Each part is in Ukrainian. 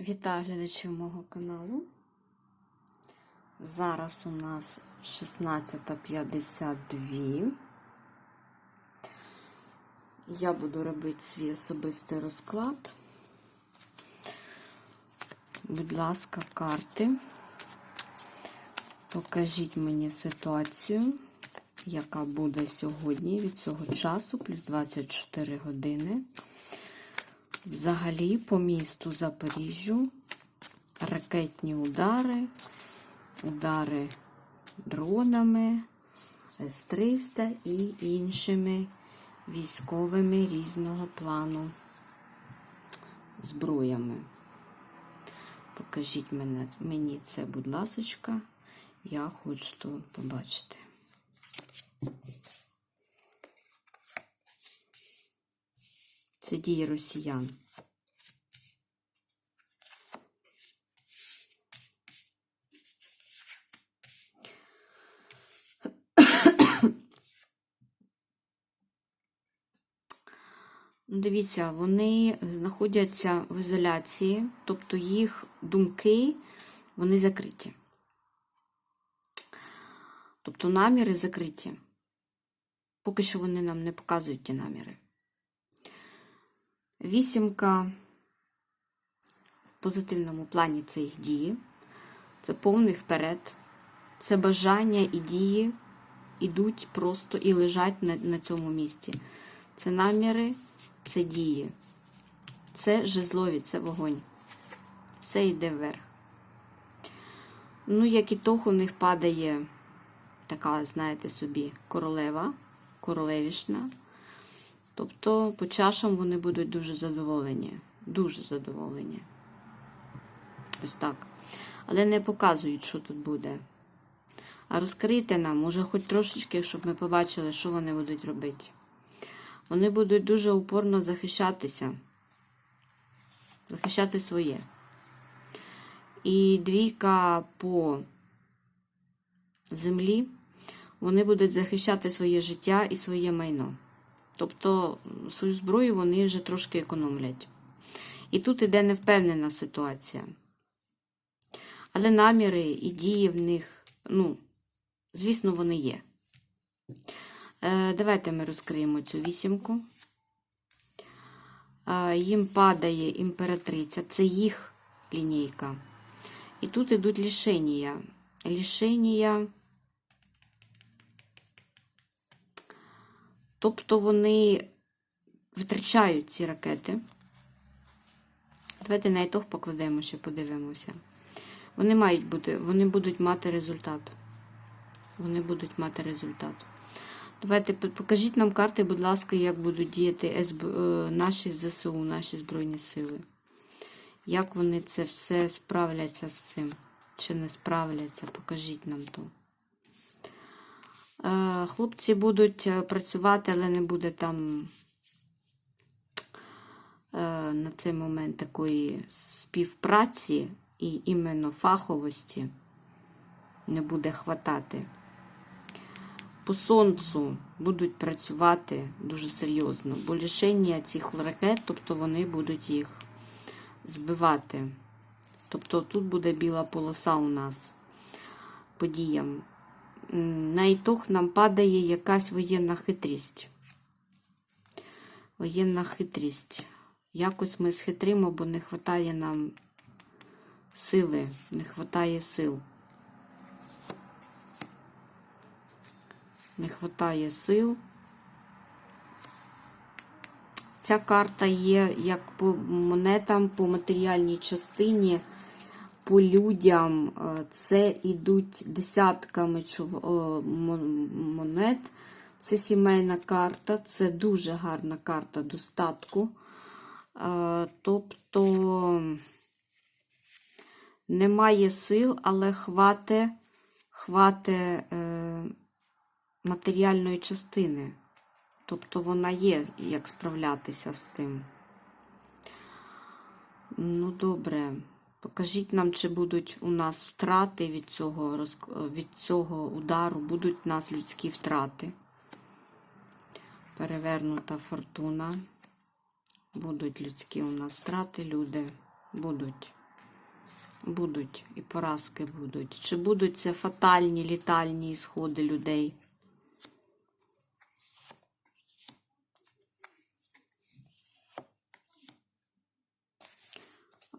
Вітаю глядачів мого каналу. Зараз у нас 16.52. Я буду робити свій особистий розклад. Будь ласка, карти. Покажіть мені ситуацію, яка буде сьогодні від цього часу, плюс 24 години. Взагалі по місту Запоріжжю ракетні удари, удари дронами, С-300 і іншими військовими різного плану зброями. Покажіть мені це, будь ласочка, я хочу побачити. Це дії росіян. Ну, Дивіться, вони знаходяться в ізоляції, тобто їх думки вони закриті. Тобто наміри закриті. Поки що вони нам не показують ті наміри. Вісімка в позитивному плані це їх дії. Це повний вперед. Це бажання і дії ідуть просто і лежать на, на цьому місці. Це наміри, це дії. Це жезлові, це вогонь. Все йде вверх. Ну, як і того, в них падає така, знаєте собі, королева, королевішна. Тобто по чашам вони будуть дуже задоволені. Дуже задоволені. Ось так. Але не показують, що тут буде. А розкрийте нам, може, хоч трошечки, щоб ми побачили, що вони будуть робити. Вони будуть дуже упорно захищатися. Захищати своє. І двійка по землі, вони будуть захищати своє життя і своє майно. Тобто свою зброю вони вже трошки економлять. І тут іде невпевнена ситуація. Але наміри і дії в них, ну, звісно, вони є. Е, Давайте ми розкриємо цю вісімку. Е, їм падає імператриця, це їх лінійка. І тут ідуть лішенія. Лішенія. Тобто вони витрачають ці ракети. Давайте на ітог покладемо, ще подивимося. Вони мають бути, вони будуть мати результат. Вони будуть мати результат. Давайте покажіть нам карти, будь ласка, як будуть діяти СБ, наші ЗСУ, наші Збройні Сили. Як вони це все справляться з цим? Чи не справляться? Покажіть нам то. Хлопці будуть працювати, але не буде там на цей момент такої співпраці і іменно фаховості не буде хватати. По сонцю будуть працювати дуже серйозно, бо лишення цих ракет, тобто вони будуть їх збивати. Тобто тут буде біла полоса у нас подіям на ітог нам падає якась воєнна хитрість. Воєнна хитрість. Якось ми схитримо, бо не вистачає нам сили, не вистачає сил. Не вистачає сил. Ця карта є як по монетам, по матеріальній частині по людям це йдуть десятками монет. Це сімейна карта, це дуже гарна карта достатку. Тобто немає сил, але хвате, хвате матеріальної частини. Тобто вона є, як справлятися з тим. Ну, добре. Покажіть нам, чи будуть у нас втрати від цього від цього удару, будуть у нас людські втрати. Перевернута фортуна. Будуть людські у нас втрати, люди будуть. Будуть і поразки будуть. Чи будуть це фатальні літальні ісходи людей?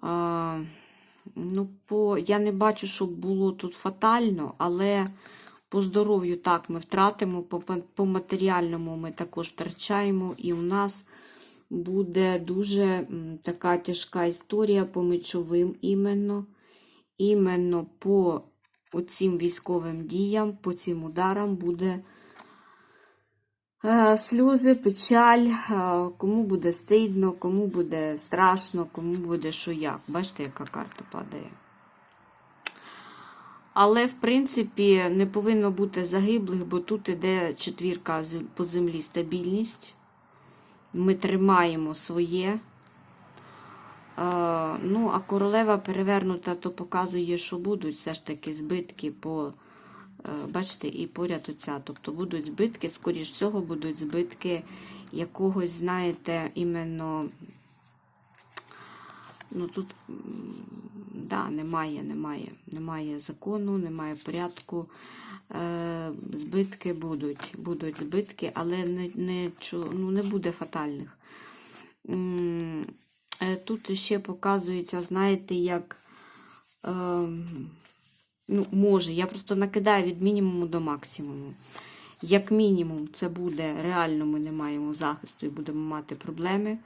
А, ну, по, я не бачу, щоб було тут фатально, але по здоров'ю так ми втратимо, по, по- матеріальному ми також втрачаємо, і у нас буде дуже така тяжка історія по мечовим іменно. Іменно по цим військовим діям, по цим ударам буде сльози, печаль, е, кому буде стидно, кому буде страшно, кому буде що як. Бачите, яка карта падає. Але, в принципі, не повинно бути загиблих, бо тут іде четвірка по землі стабільність. Ми тримаємо своє. Е, ну, а королева перевернута, то показує, що будуть все ж таки збитки по. Е, Бачите, і поряд оця. Тобто будуть збитки, скоріш всього, будуть збитки якогось, знаєте, іменно. Ну тут да, немає, немає. Немає закону, немає порядку. Е, збитки будуть. Будуть збитки, але не, не, ну, не буде фатальних. Е, Тут ще показується, знаєте, як. Е, ну, може, я просто накидаю від мінімуму до максимуму. Як мінімум, це буде реально, ми не маємо захисту і будемо мати проблеми.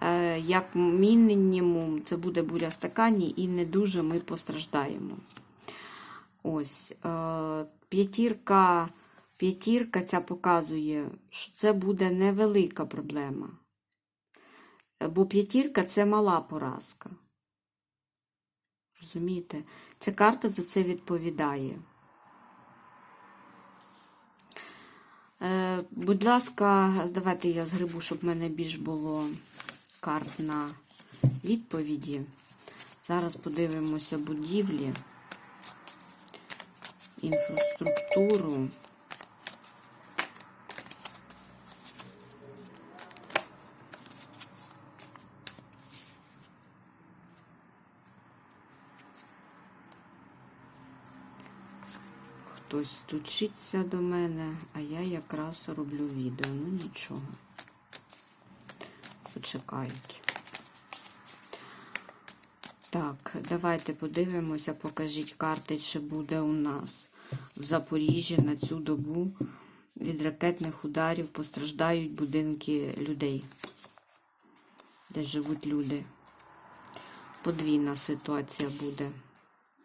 Е, Як мінімум, це буде буря стакані, і не дуже ми постраждаємо. Ось. е, П'ятірка, п'ятірка ця показує, що це буде невелика проблема. Е, Бо п'ятірка це мала поразка. Розумієте? Ця карта за це відповідає. Е, будь ласка, давайте я згребу, щоб в мене більш було карт на відповіді. Зараз подивимося будівлі, інфраструктуру. Хтось стучиться до мене, а я якраз роблю відео. Ну нічого. Почекають. Так, давайте подивимося, покажіть карти, чи буде у нас в Запоріжжі на цю добу від ракетних ударів постраждають будинки людей, де живуть люди. Подвійна ситуація буде.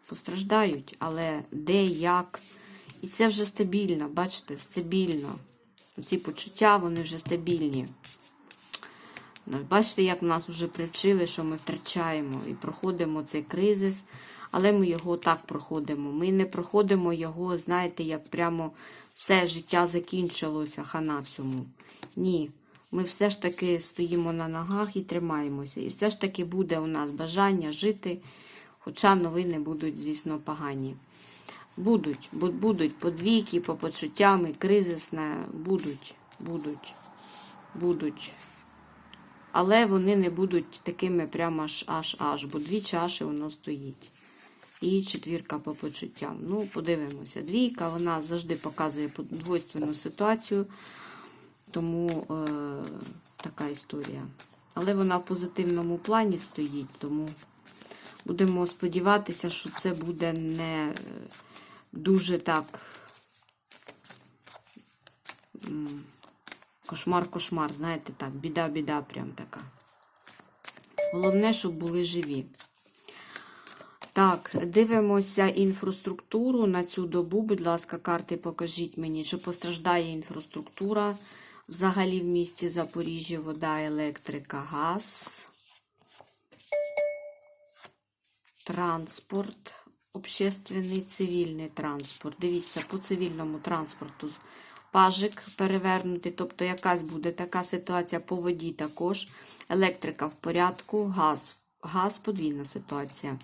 Постраждають, але де, як. І це вже стабільно, бачите, стабільно. Ці почуття, вони вже стабільні. Ну, Бачите, як нас вже привчили, що ми втрачаємо і проходимо цей кризис, але ми його так проходимо. Ми не проходимо його, знаєте, як прямо все життя закінчилося, хана всьому. Ні. Ми все ж таки стоїмо на ногах і тримаємося. І все ж таки буде у нас бажання жити, хоча новини будуть, звісно, погані. Будуть, бу- будуть подвійки по почуттям, і кризисне, будуть, будуть, будуть. Але вони не будуть такими прямо аж аж аж, бо дві чаші воно стоїть. І четвірка по почуттям. Ну, подивимося. Двійка, вона завжди показує двойственну ситуацію, тому е, така історія. Але вона в позитивному плані стоїть, тому будемо сподіватися, що це буде не дуже так. Кошмар-кошмар, знаєте, так, біда-біда прям така. Головне, щоб були живі. Так, дивимося інфраструктуру на цю добу. Будь ласка, карти покажіть мені, чи постраждає інфраструктура взагалі в місті Запоріжжя, вода, електрика, газ, транспорт, общественний, цивільний транспорт. Дивіться, по цивільному транспорту пажик перевернутий, тобто якась буде така ситуація по воді також. Електрика в порядку, газ, газ подвійна ситуація.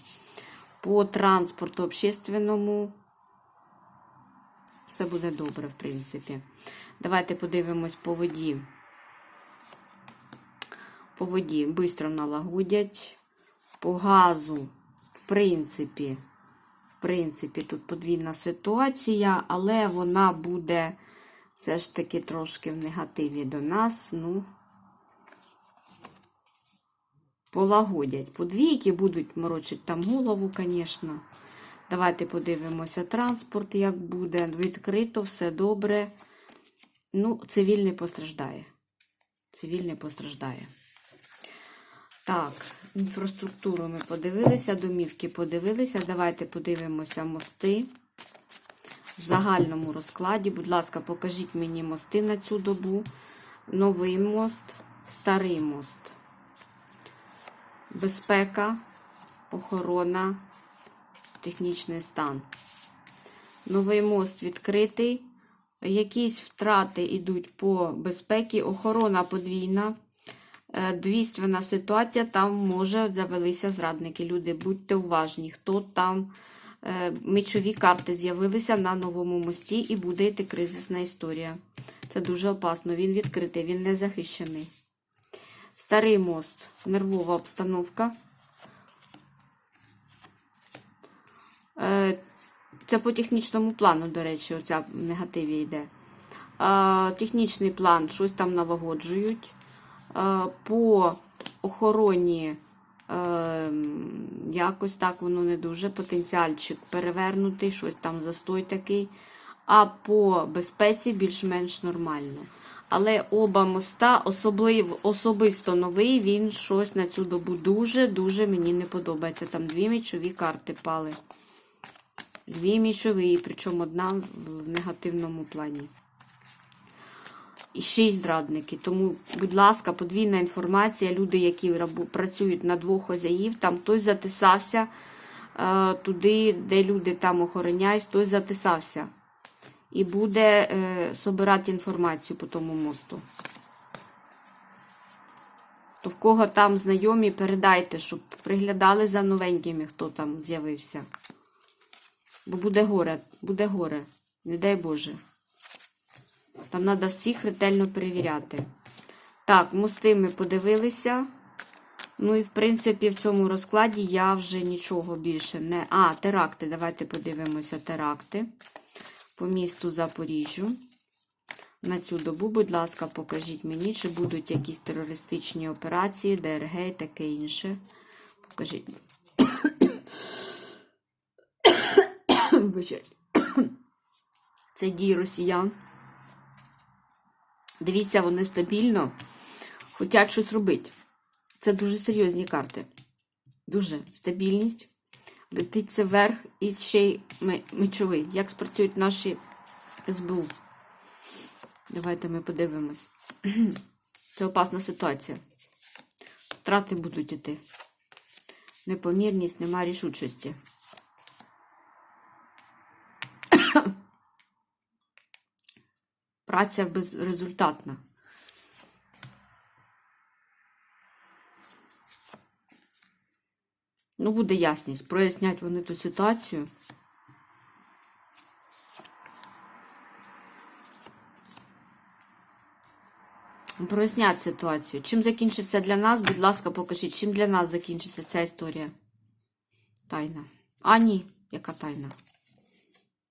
По транспорту общественному все буде добре, в принципі. Давайте подивимось по воді. По воді швидко налагодять. По газу в принципі, в принципі, тут подвійна ситуація, але вона буде все ж таки трошки в негативі до нас. Ну, полагодять. Подвійки будуть морочити там голову, звісно. Давайте подивимося транспорт, як буде. Відкрито, все добре. Ну, цивільний постраждає. Цивільний постраждає. Так, інфраструктуру ми подивилися, домівки подивилися. Давайте подивимося мости. В загальному розкладі, будь ласка, покажіть мені мости на цю добу. Новий мост, старий мост. Безпека, охорона, технічний стан. Новий мост відкритий. Якісь втрати йдуть по безпеці, охорона подвійна. Е, Двійственна ситуація, там може завелися зрадники. Люди, будьте уважні, хто там е, мечові карти з'явилися на новому мості і буде йти кризисна історія. Це дуже опасно. Він відкритий, він не захищений. Старий мост, нервова обстановка. Е, Це по технічному плану, до речі, оця в негативі йде. Технічний план, щось там налагоджують. Е, По охороні е, якось так воно не дуже. Потенціальчик перевернутий, щось там застой такий. А по безпеці більш-менш нормально. Але оба моста, особливо, особисто новий, він щось на цю добу дуже-дуже мені не подобається. Там дві мічові карти пали. Дві мічові, причому одна в негативному плані. І шість зрадники. Тому, будь ласка, подвійна інформація. Люди, які працюють на двох хозяїв, там хтось затисався е, туди, де люди там охороняють, хтось затисався. І буде е, собирати інформацію по тому мосту. То в кого там знайомі, передайте, щоб приглядали за новенькими, хто там з'явився. Бо буде горе, буде горе. Не дай Боже. Там треба всіх ретельно перевіряти. Так, мости ми подивилися. Ну і, в принципі, в цьому розкладі я вже нічого більше не. А, теракти. Давайте подивимося теракти по місту Запоріжжю. На цю добу, будь ласка, покажіть мені, чи будуть якісь терористичні операції, ДРГ і таке інше. Покажіть. Це дії росіян. Дивіться, вони стабільно хочуть щось робити. Це дуже серйозні карти. Дуже стабільність. Летить це вверх і ще й мечовий. Як спрацюють наші СБУ? Давайте ми подивимось. Це опасна ситуація. Втрати будуть іти. Непомірність, нема рішучості. Праця безрезультатна. Ну, буде ясність. Прояснять вони ту ситуацію. Прояснять ситуацію. Чим закінчиться для нас, будь ласка, покажіть, чим для нас закінчиться ця історія? Тайна. А, ні, яка тайна?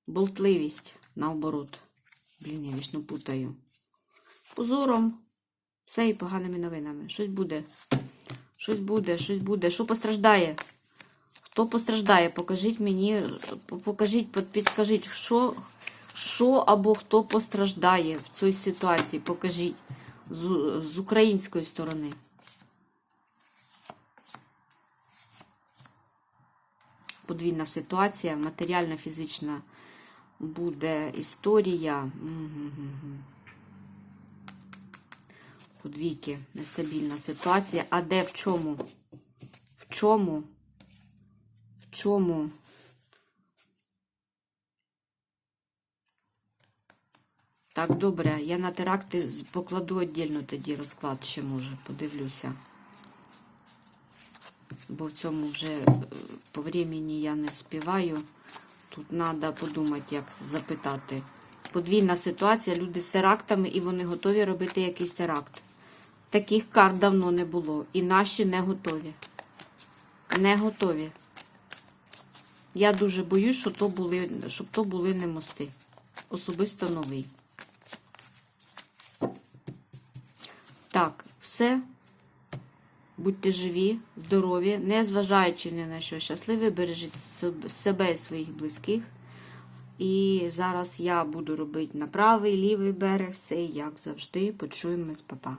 Болтливість, наоборот. Блін, я вічно путаю. Позором. Все і поганими новинами. Щось буде. Щось буде, щось буде. Що постраждає? Хто постраждає? Покажіть мені, покажіть, під- підскажіть, що, що або хто постраждає в цій ситуації. Покажіть з, з української сторони. Подвійна ситуація, матеріальна, фізична буде історія. Мгм-гм-гм. Подвійки, нестабільна ситуація. А де в чому? В чому? В чому? Так, добре. Я на теракти покладу віддільно тоді розклад ще може. Подивлюся. Бо в цьому вже е, по времени я не вспіваю. Тут треба подумати, як запитати. Подвійна ситуація, люди з терактами, і вони готові робити якийсь теракт. Таких карт давно не було. І наші не готові. Не готові. Я дуже боюсь, що то були, щоб то були не мости. Особисто новий. Так, все. Будьте живі, здорові, не зважаючи ні на що щасливі, бережіть себе- і своїх близьких. І зараз я буду робити на правий, лівий берег, все як завжди. Почуємось, папа.